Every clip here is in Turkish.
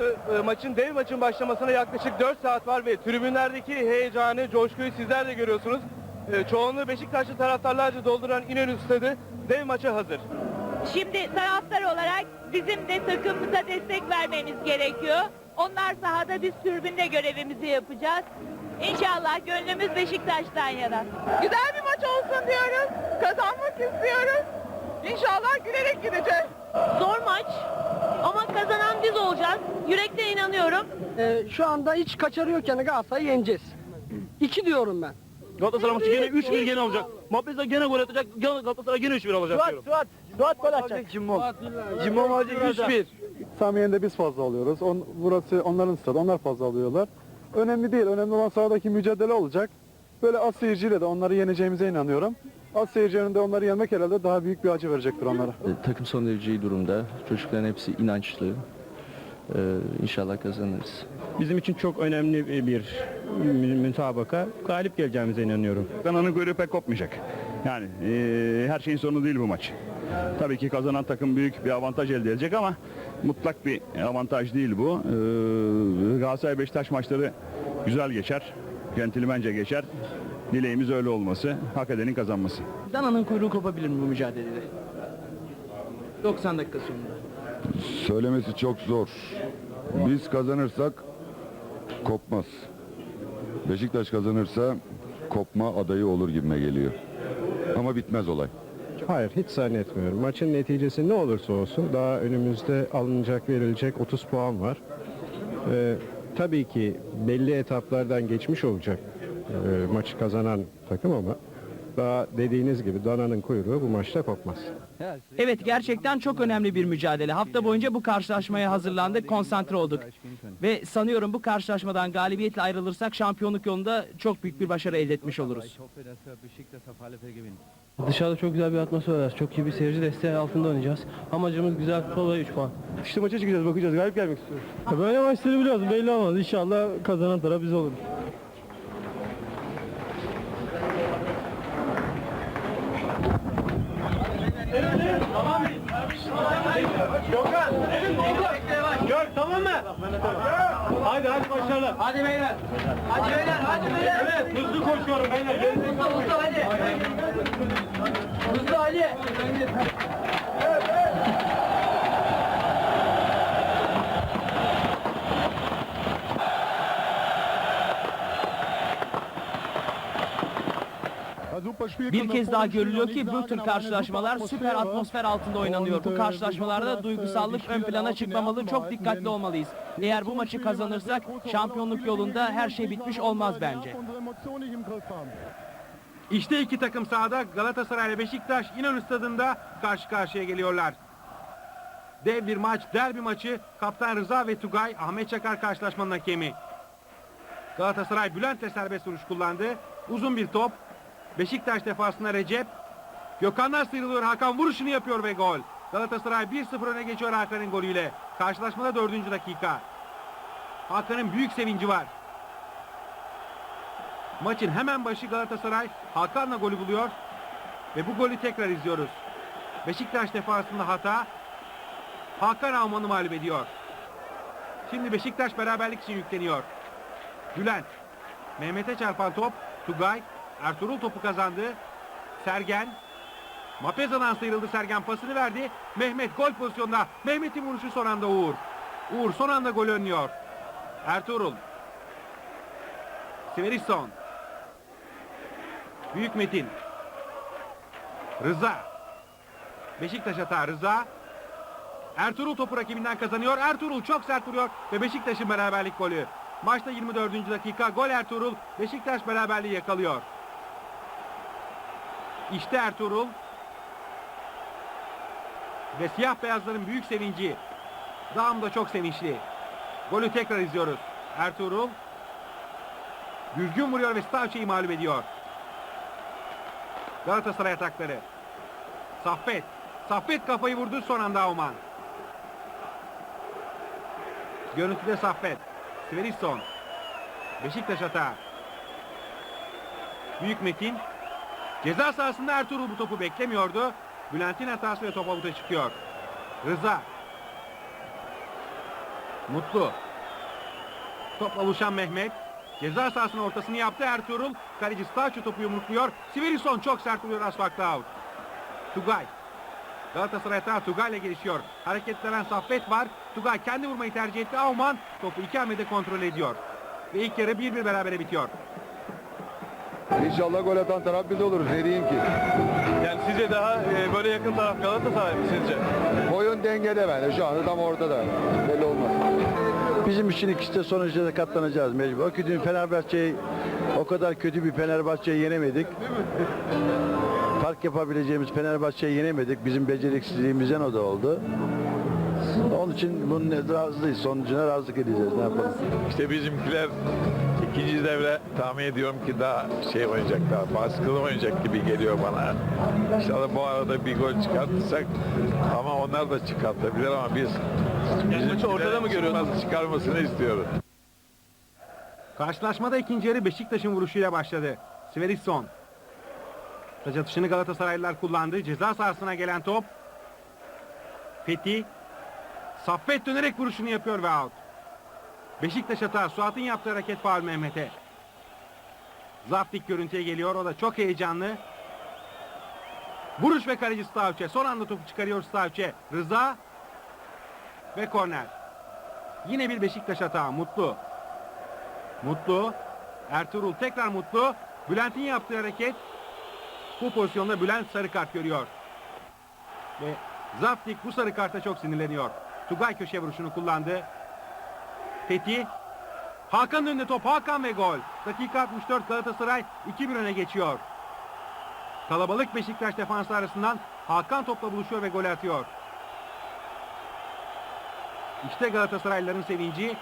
E, Maçın dev maçın başlamasına yaklaşık 4 saat var ve tribünlerdeki heyecanı, coşkuyu sizler de görüyorsunuz. E, Çoğunluğu Beşiktaşlı taraftarlarca dolduran İnönü Stadı dev maça hazır. Şimdi taraftar olarak bizim de takımımıza destek vermemiz gerekiyor. Onlar sahada biz tribünde görevimizi yapacağız. İnşallah gönlümüz Beşiktaş'tan yana. Güzel bir maç olsun diyoruz. Kazanmak istiyoruz. İnşallah gülerek gideceğiz. Zor maç ama kazanan biz olacağız. Yürekten inanıyorum. Ee, şu anda hiç kaçarı yok yani Galatasaray'ı yeneceğiz. İki diyorum ben. Galatasaray maçı gene 3-1 gene olacak. Mapeza gene gol atacak. gene Galatasaray gene 3-1 olacak diyorum. Suat, Suat gol atacak. Cimbom. Cimbom olacak 3-1. Samiye'nde biz fazla alıyoruz. On, burası onların stadı. Onlar fazla alıyorlar. Önemli değil. Önemli olan sahadaki mücadele olacak. Böyle az seyirciyle de onları yeneceğimize inanıyorum. Az seyircinin de onları yenmek herhalde daha büyük bir acı verecektir onlara. E, Takım son derece iyi durumda. Çocukların hepsi inançlı. Ee, inşallah kazanırız. Bizim için çok önemli bir mü- müsabaka. Galip geleceğimize inanıyorum. Kananın kuyruğu pek kopmayacak. Yani eee, her şeyin sonu değil bu maç. Tabii ki kazanan takım büyük bir avantaj elde edecek ama mutlak bir avantaj değil bu. Eee Galatasaray Beşiktaş maçları güzel geçer. Centilmence geçer. Dileğimiz öyle olması, hak edenin kazanması. Dana'nın kuyruğu kopabilir mi bu mücadelede? 90 dakika sonunda. Söylemesi çok zor. Biz kazanırsak kopmaz. Beşiktaş kazanırsa kopma adayı olur gibime geliyor. Ama bitmez olay. Hayır hiç zannetmiyorum. Maçın neticesi ne olursa olsun daha önümüzde alınacak verilecek 30 puan var. Ee, tabii ki belli etaplardan geçmiş olacak e, maçı kazanan takım ama daha dediğiniz gibi Dana'nın kuyruğu bu maçta kopmaz. Evet gerçekten çok önemli bir mücadele. Hafta boyunca bu karşılaşmaya hazırlandık, konsantre olduk. Ve sanıyorum bu karşılaşmadan galibiyetle ayrılırsak şampiyonluk yolunda çok büyük bir başarı elde etmiş oluruz. Dışarıda çok güzel bir atmosfer var. Çok iyi bir seyirci desteği altında oynayacağız. Amacımız güzel futbol ve 3 puan. İşte maça çıkacağız bakacağız galip gelmek istiyoruz. Böyle maçları biliyoruz belli olmaz. İnşallah kazanan taraf biz oluruz. Hadi hadi başarılar. Hadi beyler. Hadi beyler hadi beyler. Evet hızlı koşuyorum beyler. Hızlı hadi. Hızlı hadi. Bir kez daha görülüyor ki bu tür karşılaşmalar süper atmosfer altında oynanıyor. Bu karşılaşmalarda duygusallık ön plana çıkmamalı, çok dikkatli olmalıyız. Eğer bu maçı kazanırsak şampiyonluk yolunda her şey bitmiş olmaz bence. İşte iki takım sahada Galatasaray ile Beşiktaş İnönü Stadı'nda karşı karşıya geliyorlar. Dev bir maç, derbi maçı. Kaptan Rıza ve Tugay, Ahmet Çakar karşılaşmanın hakemi. Galatasaray Bülent'le serbest vuruş kullandı. Uzun bir top. Beşiktaş defasında Recep. Gökhan'dan sıyrılıyor. Hakan vuruşunu yapıyor ve gol. Galatasaray 1-0 öne geçiyor Hakan'ın golüyle. Karşılaşmada 4. dakika. Hakan'ın büyük sevinci var. Maçın hemen başı Galatasaray Hakan'la golü buluyor. Ve bu golü tekrar izliyoruz. Beşiktaş defansında hata. Hakan Alman'ı mağlup ediyor. Şimdi Beşiktaş beraberlik için yükleniyor. Bülent. Mehmet'e çarpan top. Tugay. Ertuğrul topu kazandı. Sergen. Mapeza'dan sıyrıldı Sergen pasını verdi. Mehmet gol pozisyonda. Mehmet'in vuruşu son anda Uğur. Uğur son anda gol önlüyor. Ertuğrul. Siverisson. Büyük Metin. Rıza. Beşiktaş hata Rıza. Ertuğrul topu rakibinden kazanıyor. Ertuğrul çok sert vuruyor ve Beşiktaş'ın beraberlik golü. Maçta 24. dakika gol Ertuğrul. Beşiktaş beraberliği yakalıyor. İşte Ertuğrul. Ve siyah beyazların büyük sevinci. Dağım da çok sevinçli. Golü tekrar izliyoruz. Ertuğrul. Düzgün vuruyor ve Stavçe'yi mağlup ediyor. Galatasaray atakları. Saffet. Saffet kafayı vurdu son anda Oman. Görüntüde Saffet. Sverisson. Beşiktaş hata. Büyük Metin. Ceza sahasında Ertuğrul bu topu beklemiyordu. Bülent'in hatası ve top avuta çıkıyor. Rıza. Mutlu. Topla buluşan Mehmet. Ceza sahasının ortasını yaptı Ertuğrul. Kaleci Staço topu yumrukluyor. Siverison çok sert vuruyor asfakta out. Tugay. Galatasaray hata Tugay ile gelişiyor. Hareketlenen Saffet var. Tugay kendi vurmayı tercih etti. Auman topu iki hamlede kontrol ediyor. Ve ilk yarı 1-1 berabere bitiyor. İnşallah gol atan taraf biz oluruz. Ne diyeyim ki? Sizce daha e, böyle yakın taraf Galatasaray mı sizce? Oyun dengede bence. Şu anda tam ortada. Belli olmaz. Bizim için ikisi de sonuçta da katlanacağız mecbur. O kötü Fenerbahçe'yi o kadar kötü bir Fenerbahçe'yi yenemedik. Fark yapabileceğimiz Fenerbahçe'yi yenemedik. Bizim beceriksizliğimizden o da oldu. Onun için bunun razıyız. Sonucuna razılık edeceğiz. Ne yapalım? İşte bizimkiler ikinci devre tahmin ediyorum ki daha şey oynayacak daha baskılı oynayacak gibi geliyor bana. İnşallah bu arada bir gol çıkartırsak ama onlar da çıkartabilir ama biz maçı ortada mı görüyorsunuz? Çıkarmasını istiyoruz. Karşılaşmada ikinci yarı Beşiktaş'ın vuruşuyla başladı. Sverison. Taç atışını Galatasaraylılar kullandı. Ceza sahasına gelen top. Fethi. Saffet dönerek vuruşunu yapıyor ve out. Beşiktaş hata. Suat'ın yaptığı hareket faul Mehmet'e. Zaftik görüntüye geliyor. O da çok heyecanlı. Vuruş ve kaleci Stavçe. Son anda topu çıkarıyor Stavçe. Rıza. Ve korner. Yine bir Beşiktaş hata. Mutlu. Mutlu. Ertuğrul tekrar Mutlu. Bülent'in yaptığı hareket. Bu pozisyonda Bülent sarı kart görüyor. Ve Zaftik bu sarı karta çok sinirleniyor. Tugay köşe vuruşunu kullandı. Fethi. Hakan'ın önünde top. Hakan ve gol. Dakika 64 Galatasaray 2-1 öne geçiyor. Kalabalık Beşiktaş defansı arasından Hakan topla buluşuyor ve gol atıyor. İşte Galatasaraylıların sevinci.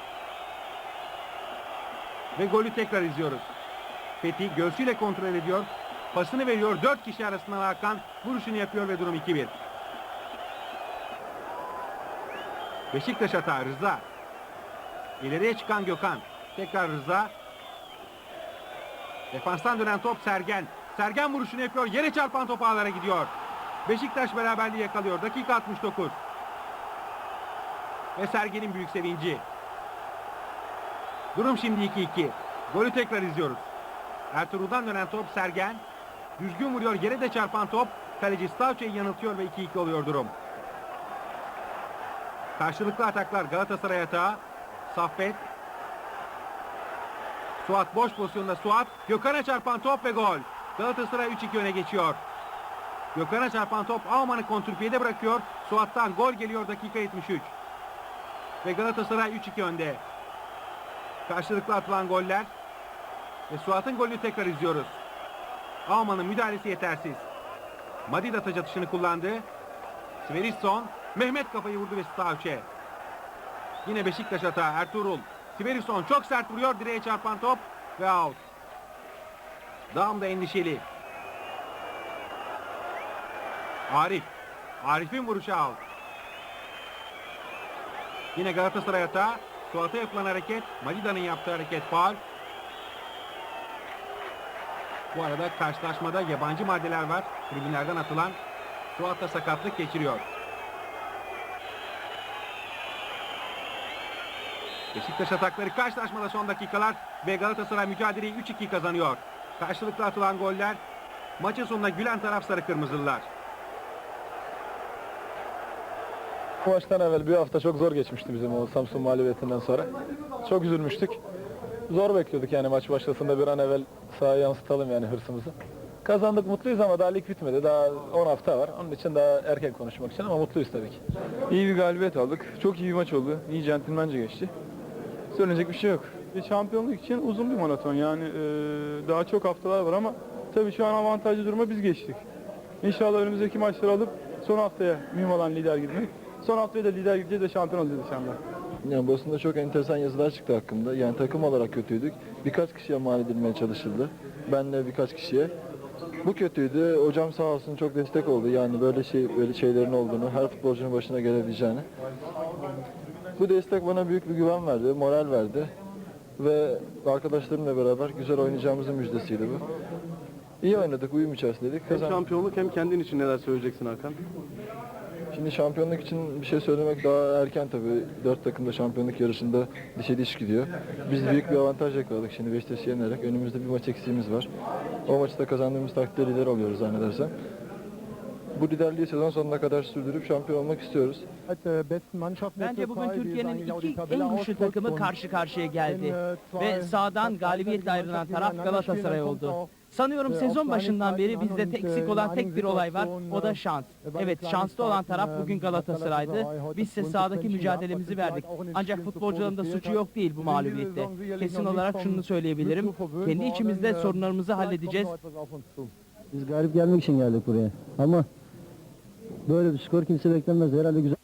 Ve golü tekrar izliyoruz. Fethi göğsüyle kontrol ediyor. Pasını veriyor. Dört kişi arasından Hakan vuruşunu yapıyor ve durum 2-1. Beşiktaş hata Rıza. İleriye çıkan Gökhan. Tekrar Rıza. Defanstan dönen top Sergen. Sergen vuruşunu yapıyor. Yere çarpan top ağlara gidiyor. Beşiktaş beraberliği yakalıyor. Dakika 69. Ve Sergen'in büyük sevinci. Durum şimdi 2-2. Golü tekrar izliyoruz. Ertuğrul'dan dönen top Sergen. Düzgün vuruyor. Yere de çarpan top. Kaleci Stavçe'yi yanıltıyor ve 2-2 oluyor durum. Karşılıklı ataklar Galatasaray atağı. Saffet. Suat boş pozisyonda Suat. Gökhan'a çarpan top ve gol. Galatasaray 3-2 öne geçiyor. Gökhan'a çarpan top Auman'ı kontrpiyede bırakıyor. Suat'tan gol geliyor dakika 73. Ve Galatasaray 3-2 önde. Karşılıklı atılan goller. Ve Suat'ın golünü tekrar izliyoruz. Auman'ın müdahalesi yetersiz. Madida taç atışını kullandı. Sverisson. Mehmet kafayı vurdu ve Stavçe. Yine Beşiktaş hata. Ertuğrul. Sverisson çok sert vuruyor. Direğe çarpan top ve out. Dağım da endişeli. Arif. Arif'in vuruşu out. Yine Galatasaray hata. Suat'a yapılan hareket. Madida'nın yaptığı hareket faul. Bu arada karşılaşmada yabancı maddeler var. Tribünlerden atılan. Suat da sakatlık geçiriyor. Beşiktaş atakları karşılaşmada son dakikalar ve Galatasaray mücadeleyi 3-2 kazanıyor. Karşılıklı atılan goller maçın sonunda gülen taraf sarı kırmızılılar. Bu maçtan evvel bir hafta çok zor geçmişti bizim o Samsun mağlubiyetinden sonra. Çok üzülmüştük. Zor bekliyorduk yani maç başlasında bir an evvel sahaya yansıtalım yani hırsımızı. Kazandık mutluyuz ama daha lig bitmedi. Daha 10 hafta var. Onun için daha erken konuşmak için ama mutluyuz tabii ki. İyi bir galibiyet aldık. Çok iyi bir maç oldu. İyi centilmence geçti. Söylenecek bir şey yok. Bir şampiyonluk için uzun bir maraton yani e, daha çok haftalar var ama tabii şu an avantajlı duruma biz geçtik. İnşallah önümüzdeki maçları alıp son haftaya mühim olan lider gitmek. Son haftaya da lider gideceğiz de şampiyon olacağız inşallah. Yani basında çok enteresan yazılar çıktı hakkında. Yani takım olarak kötüydük. Birkaç kişiye mal edilmeye çalışıldı. Ben de birkaç kişiye. Bu kötüydü. Hocam sağ olsun çok destek oldu. Yani böyle şey böyle şeylerin olduğunu, her futbolcunun başına gelebileceğini. Bu destek bana büyük bir güven verdi, moral verdi. Ve arkadaşlarımla beraber güzel oynayacağımızın müjdesiydi bu. İyi oynadık, uyum içerisindeydik. Kazandık. şampiyonluk hem kendin için neler söyleyeceksin Hakan? Şimdi şampiyonluk için bir şey söylemek daha erken tabii. Dört takım da şampiyonluk yarışında dişe diş gidiyor. Biz büyük bir avantaj yakaladık şimdi Beşiktaş'ı yenerek. Önümüzde bir maç eksiğimiz var. O maçı da kazandığımız takdirde lider oluyoruz zannedersem. Bu liderliği sezon sonuna kadar sürdürüp şampiyon olmak istiyoruz. Bence bugün Türkiye'nin iki en güçlü takımı karşı karşıya geldi. Ve sağdan galibiyetle ayrılan taraf Galatasaray oldu. Sanıyorum sezon başından beri bizde eksik olan tek bir olay var. O da şans. Evet şanslı olan taraf bugün Galatasaray'dı. Biz ise sahadaki mücadelemizi verdik. Ancak futbolcuların da suçu yok değil bu mağlubiyette. Kesin olarak şunu söyleyebilirim. Kendi içimizde sorunlarımızı halledeceğiz. Biz galip gelmek için geldik buraya. Ama böyle bir skor kimse beklemez. Herhalde güzel